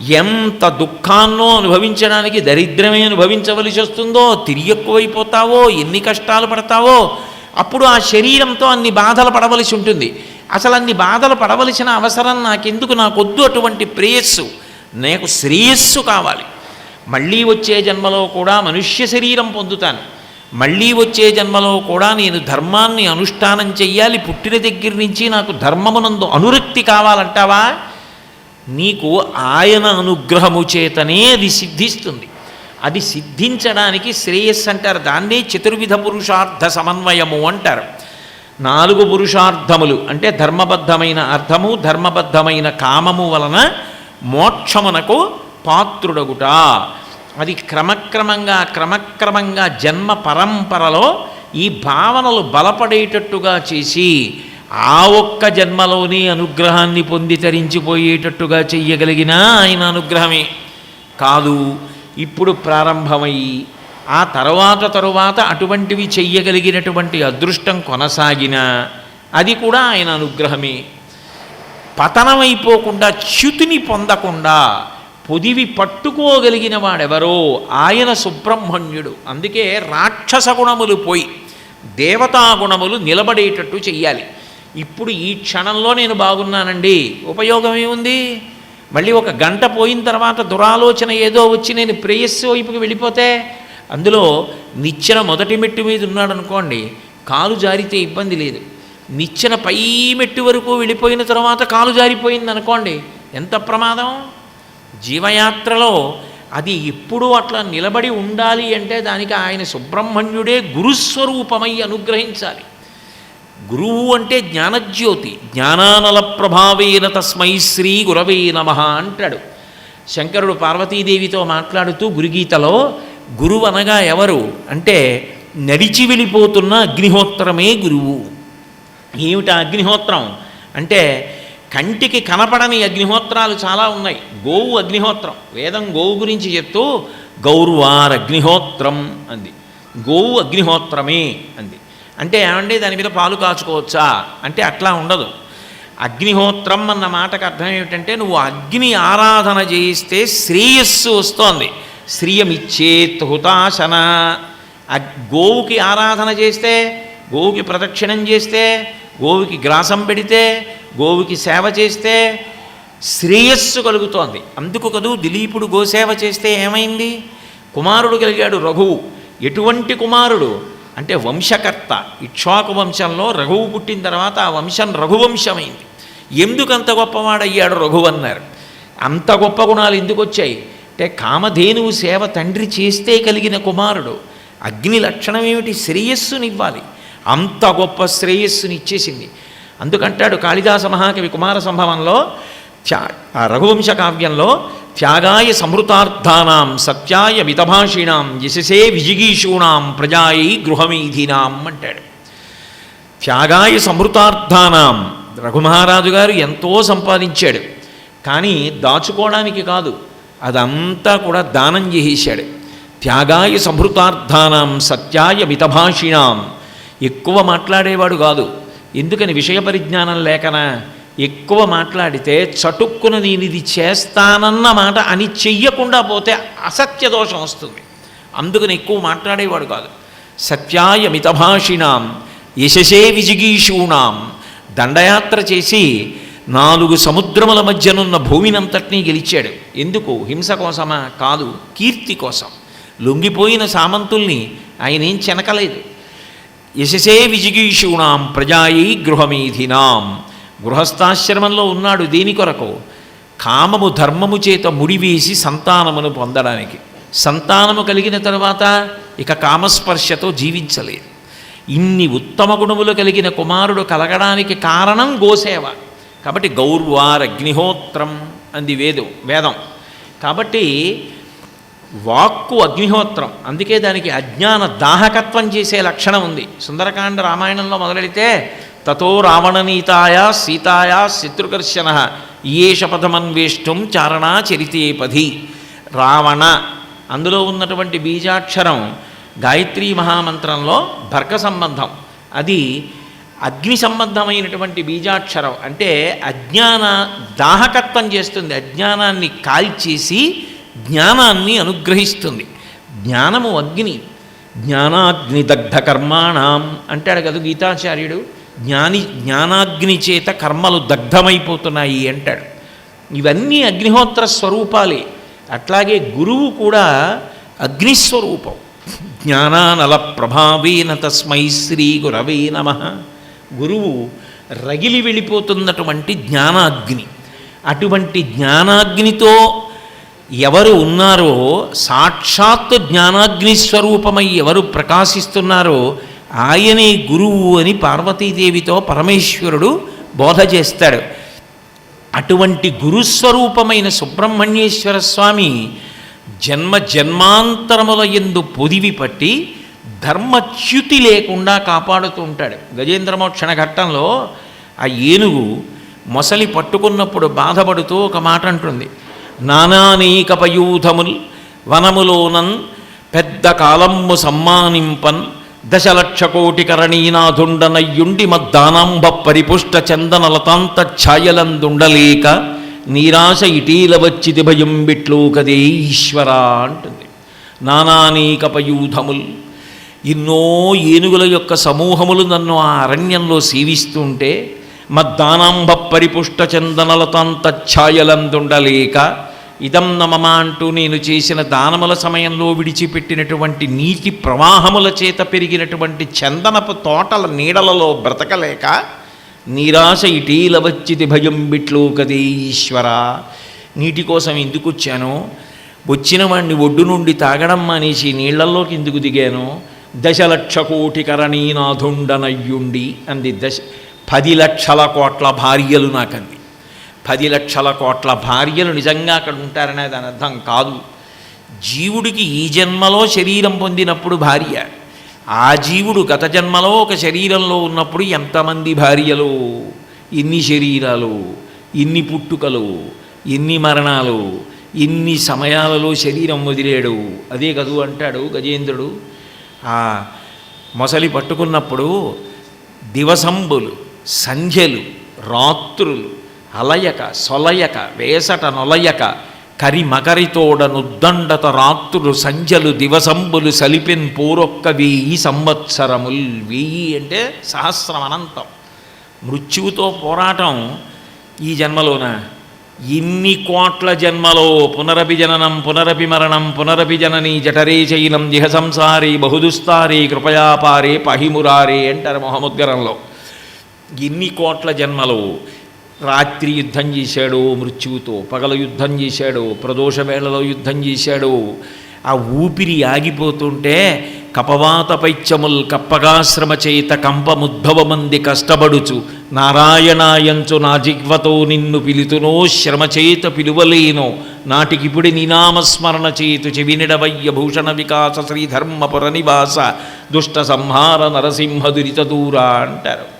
ఎంత దుఃఖాన్నో అనుభవించడానికి దరిద్రమే అనుభవించవలసి వస్తుందో తిరిగక్కువైపోతావో ఎన్ని కష్టాలు పడతావో అప్పుడు ఆ శరీరంతో అన్ని బాధలు పడవలసి ఉంటుంది. అసలు అన్ని బాధలు పడవలసిన అవసరం నాకెందుకు? నాకొద్దు అటువంటి ప్రేయస్సు. నాకు శ్రేయస్సు కావాలి. మళ్ళీ వచ్చే జన్మలో కూడా మనుష్య శరీరం పొందుతాను. మళ్ళీ వచ్చే జన్మలో కూడా నేను ధర్మాన్ని అనుష్ఠానం చెయ్యాలి. పుట్టిన దగ్గర నుంచి నాకు ధర్మమునందు అనురక్తి కావాలంటావా? నీకు ఆయన అనుగ్రహము చేతనే అది సిద్ధిస్తుంది. అది సిద్ధించడానికి శ్రేయస్సు అంటారు. దాన్నే చతుర్విధ పురుషార్థ సమన్వయము అంటారు. నాలుగు పురుషార్థములు అంటే ధర్మబద్ధమైన అర్థము ధర్మబద్ధమైన కామము వలన మోక్షమునకు పాత్రుడగుట. అది క్రమక్రమంగా క్రమక్రమంగా జన్మ పరంపరలో ఈ భావనలు బలపడేటట్టుగా చేసి ఆ ఒక్క జన్మలోని అనుగ్రహాన్ని పొంది తరించిపోయేటట్టుగా చెయ్యగలిగిన ఆయన అనుగ్రహమే. కాదు ఇప్పుడు ప్రారంభమై ఆ తర్వాత తరువాత అటువంటివి చెయ్యగలిగినటువంటి అదృష్టం కొనసాగిన అది కూడా ఆయన అనుగ్రహమే. పతనమైపోకుండా చ్యుతిని పొందకుండా పొదివి పట్టుకోగలిగిన వాడెవరో ఆయన సుబ్రహ్మణ్యుడు. అందుకే రాక్షస గుణములు పోయి దేవతాగుణములు నిలబడేటట్టు చెయ్యాలి. ఇప్పుడు ఈ క్షణంలో నేను బాగున్నానండి. ఉపయోగం ఏముంది? మళ్ళీ ఒక గంట పోయిన తర్వాత దురాలోచన ఏదో వచ్చి నేను ప్రేయస్సు వైపుకి వెళ్ళిపోతే అందులో నిచ్చెన మొదటి మెట్టు మీద ఉన్నాడు అనుకోండి కాలు జారితే ఇబ్బంది లేదు. నిచ్చెన పై మెట్టు వరకు వెళ్ళిపోయిన తర్వాత కాలు జారిపోయింది అనుకోండి ఎంత ప్రమాదం? జీవయాత్రలో అది ఎప్పుడూ అట్లా నిలబడి ఉండాలి అంటే దానికి ఆయన సుబ్రహ్మణ్యుడే గురుస్వరూపమై అనుగ్రహించాలి. గురువు అంటే జ్ఞానజ్యోతి. జ్ఞానానల ప్రభావేన తస్మై శ్రీ గురవే నమ అంటాడు. శంకరుడు పార్వతీదేవితో మాట్లాడుతూ గురుగీతలో గురువు అనగా ఎవరు? అంటే నడిచి వెళ్ళిపోతున్న అగ్నిహోత్రమే గురువు. ఏమిటా అగ్నిహోత్రం? అంటే కంటికి కనపడని అగ్నిహోత్రాలు చాలా ఉన్నాయి. గోవు అగ్నిహోత్రం. వేదం గోవు గురించి చెప్తూ గౌర్వార్ అగ్నిహోత్రం అంది. గోవు అగ్నిహోత్రమే అంది. అంటే ఏమండి? దాని మీద పాలు కాచుకోవచ్చా? అంటే అట్లా ఉండదు. అగ్నిహోత్రం అన్న మాటకు అర్థం ఏమిటంటే నువ్వు అగ్ని ఆరాధన చేయిస్తే శ్రేయస్సు వస్తోంది. శ్రియమిచ్చేత్ హుతాశన. అగ్- గోవుకి ఆరాధన చేస్తే గోవుకి ప్రదక్షిణం చేస్తే గోవుకి గ్రాసం పెడితే గోవుకి సేవ చేస్తే శ్రేయస్సు కలుగుతోంది. అందుకు కదూ దిలీపుడు గోసేవ చేస్తే ఏమైంది? కుమారుడు కలిగాడు రఘువు. ఎటువంటి కుమారుడు? అంటే వంశకర్త. ఇక్ష్వాకు వంశంలో రఘువు పుట్టిన తర్వాత ఆ వంశం రఘువంశమైంది. ఎందుకు అంత గొప్పవాడయ్యాడు రఘువన్నారు? అంత గొప్ప గుణాలు ఎందుకు వచ్చాయి అంటే కామధేనువు సేవ తండ్రి చేస్తే కలిగిన కుమారుడు. అగ్ని లక్షణం ఏమిటి? శ్రేయస్సునివ్వాలి. అంత గొప్ప శ్రేయస్సుని ఇచ్చేసింది అందుకంటాడు కాళిదాస మహాకవి కుమార సంభవంలో త్యా రఘువంశ కావ్యంలో త్యాగాయ సమృతార్థానాం సత్యాయ మితభాషిణాం యశసే విజిగీషూణాం ప్రజాయై గృహమీధీనాం అంటాడు. త్యాగాయ సమృతార్థానాం రఘుమహారాజు గారు ఎంతో సంపాదించాడు. కానీ దాచుకోవడానికి కాదు అదంతా కూడా దానం చేసేశాడు. త్యాగాయ సమృతార్థానాం సత్యాయ మితభాషిణాం ఎక్కువ మాట్లాడేవాడు కాదు. ఎందుకని విషయ పరిజ్ఞానం లేకనా? ఎక్కువ మాట్లాడితే చటుక్కున నేను ఇది చేస్తానన్న మాట అని చెయ్యకుండా పోతే అసత్య దోషం వస్తుంది. అందుకని ఎక్కువ మాట్లాడేవాడు కాదు. సత్యాయ మితభాషిణాం యశసే విజిగీషూణాం దండయాత్ర చేసి నాలుగు సముద్రముల మధ్యనున్న భూమినంతటినీ గెలిచాడు. ఎందుకు? హింస కోసమా? కాదు కీర్తి కోసం. లొంగిపోయిన సామంతుల్ని ఆయన ఏం చెనకలేదు. యశసే విజిగీషూణాం ప్రజాయై గృహమీధినాం గృహస్థాశ్రమంలో ఉన్నాడు దేని కొరకు. కామము ధర్మము చేత ముడివేసి సంతానమును పొందడానికి. సంతానము కలిగిన తరువాత ఇక కామస్పర్శతో జీవించలేదు. ఇన్ని ఉత్తమ గుణములు కలిగిన కుమారుడు కలగడానికి కారణం గోసేవ. కాబట్టి గౌర్వార్ అగ్నిహోత్రం అంది వేదం వేదం. కాబట్టి వాక్కు అగ్నిహోత్రం అందుకే దానికి అజ్ఞాన దాహకత్వం చేసే లక్షణం ఉంది. సుందరకాండ రామాయణంలో మొదలెడితే తతో రావణనీతాయ సీతాయ శత్రుకర్షణ ఈయేష చారణాచరితేపధి చారణా రావణ అందులో ఉన్నటువంటి బీజాక్షరం గాయత్రీ మహామంత్రంలో భర్క సంబంధం. అది అగ్ని సంబంధమైనటువంటి బీజాక్షరం. అంటే అజ్ఞాన దాహకత్వం చేస్తుంది. అజ్ఞానాన్ని కాల్చేసి జ్ఞానాన్ని అనుగ్రహిస్తుంది. జ్ఞానము అగ్ని. జ్ఞానాగ్నిదగ్ధ కర్మాణం అంటాడు కదా గీతాచార్యుడు. జ్ఞాని జ్ఞానాగ్ని చేత కర్మలు దగ్ధమైపోతున్నాయి అంటాడు. ఇవన్నీ అగ్నిహోత్ర స్వరూపాలే. అట్లాగే గురువు కూడా అగ్నిస్వరూపం. జ్ఞానానల ప్రభావేన తస్మై శ్రీ గురవే నమ. గురువు రగిలి వెళ్ళిపోతున్నటువంటి జ్ఞానాగ్ని. అటువంటి జ్ఞానాగ్నితో ఎవరు ఉన్నారో సాక్షాత్ జ్ఞానాగ్ని స్వరూపమై ఎవరు ప్రకాశిస్తున్నారో ఆయనే గురువు అని పార్వతీదేవితో పరమేశ్వరుడు బోధ చేస్తాడు. అటువంటి గురుస్వరూపమైన సుబ్రహ్మణ్యేశ్వర స్వామి జన్మ జన్మాంతరముల ఎందు పొదివి పట్టి ధర్మచ్యుతి లేకుండా కాపాడుతూ ఉంటాడు. గజేంద్రమోక్షణ ఘట్టంలో ఆ ఏనుగు మొసలి పట్టుకున్నప్పుడు బాధపడుతూ ఒక మాట అంటుంది. నానానేకపయూధముల్ వనములోనన్ పెద్ద కాలమ్ము సమ్మానింపన్ దశలక్ష కోటి కరణీనాథుండనయ్యుండి మద్దానాంబ పరిపుష్ట చందనలతాంత ఛాయలందుండలేక నీరాశ ఇటీల వచ్చిది భయం బిట్లు కదే ఈశ్వర అంటుంది. నానానేకపయూధముల్ ఎన్నో ఏనుగుల యొక్క సమూహములు నన్ను ఆ అరణ్యంలో సేవిస్తుంటే మద్దానాంబ పరిపుష్ట చందనలతాంత ఛాయలందుండలేక ఇదం నమమ అంటూ నేను చేసిన దానముల సమయంలో విడిచిపెట్టినటువంటి నీటి ప్రవాహముల చేత పెరిగినటువంటి చందనపు తోటల నీడలలో బ్రతకలేక నీరాశ ఇటీల వచ్చిది భయం బిట్లు కదే ఈశ్వర. నీటి కోసం ఎందుకు వచ్చాను? వచ్చిన వాడిని ఒడ్డు నుండి తాగడం మానేసి నీళ్ళలోకి ఎందుకు దిగాను? దశలక్ష కోటి కరణీనాథుండనయ్యుండి అంది దశ. పది లక్షల కోట్ల భార్యలు నాకంది. పది లక్షల కోట్ల భార్యలు నిజంగా అక్కడ ఉంటారనే దాని అర్థం కాదు. జీవుడికి ఈ జన్మలో శరీరం పొందినప్పుడు భార్య ఆ జీవుడు గత జన్మలో ఒక శరీరంలో ఉన్నప్పుడు ఎంతమంది భార్యలు? ఎన్ని శరీరాలు ఎన్ని పుట్టుకలు ఎన్ని మరణాలు ఎన్ని సమయాలలో శరీరం వదిలేడు. అదే కదూ అంటాడు గజేంద్రుడు. ఆ మొసలి పట్టుకున్నప్పుడు దివసంబులు సంధ్యలు రాత్రులు అలయక సొలయక వేసట నొలయక కరి మకరితోడనుద్దండత రాత్రులు సంధ్యలు దివసంబులు సలిపిన్ పూరొక్క వెయ్యి సంవత్సరముల్ వెయ్యి అంటే సహస్రం అనంతం. మృత్యువుతో పోరాటం ఈ జన్మలోన. ఇన్ని కోట్ల జన్మలో పునరభిజననం పునరపి మరణం పునరపి జఠరే చైనం దిహ సంసారే బహుదుస్తారే కృపయాపారే పహిమురారే అంటారు మొహముద్గరంలో. ఇన్ని కోట్ల జన్మలో రాత్రి యుద్ధం చేశాడు మృత్యువుతో. పగల యుద్ధం చేశాడు ప్రదోష వేళలో యుద్ధం చేశాడు. ఆ ఊపిరి ఆగిపోతుంటే కపవాత పైత్యముల్ కప్పగాశ్రమ చేత కంపముద్భవమంది కష్టపడుచు నారాయణాయంచు నా జిగ్వతో నిన్ను పిలుతునో శ్రమ చేత పిలువలేనో నాటికిపుడి నినామస్మరణ చేతు చెవినిడవయ్య భూషణ వికాస శ్రీధర్మపుర నివాస దుష్ట సంహార నరసింహ దురిత దూరా అంటారు.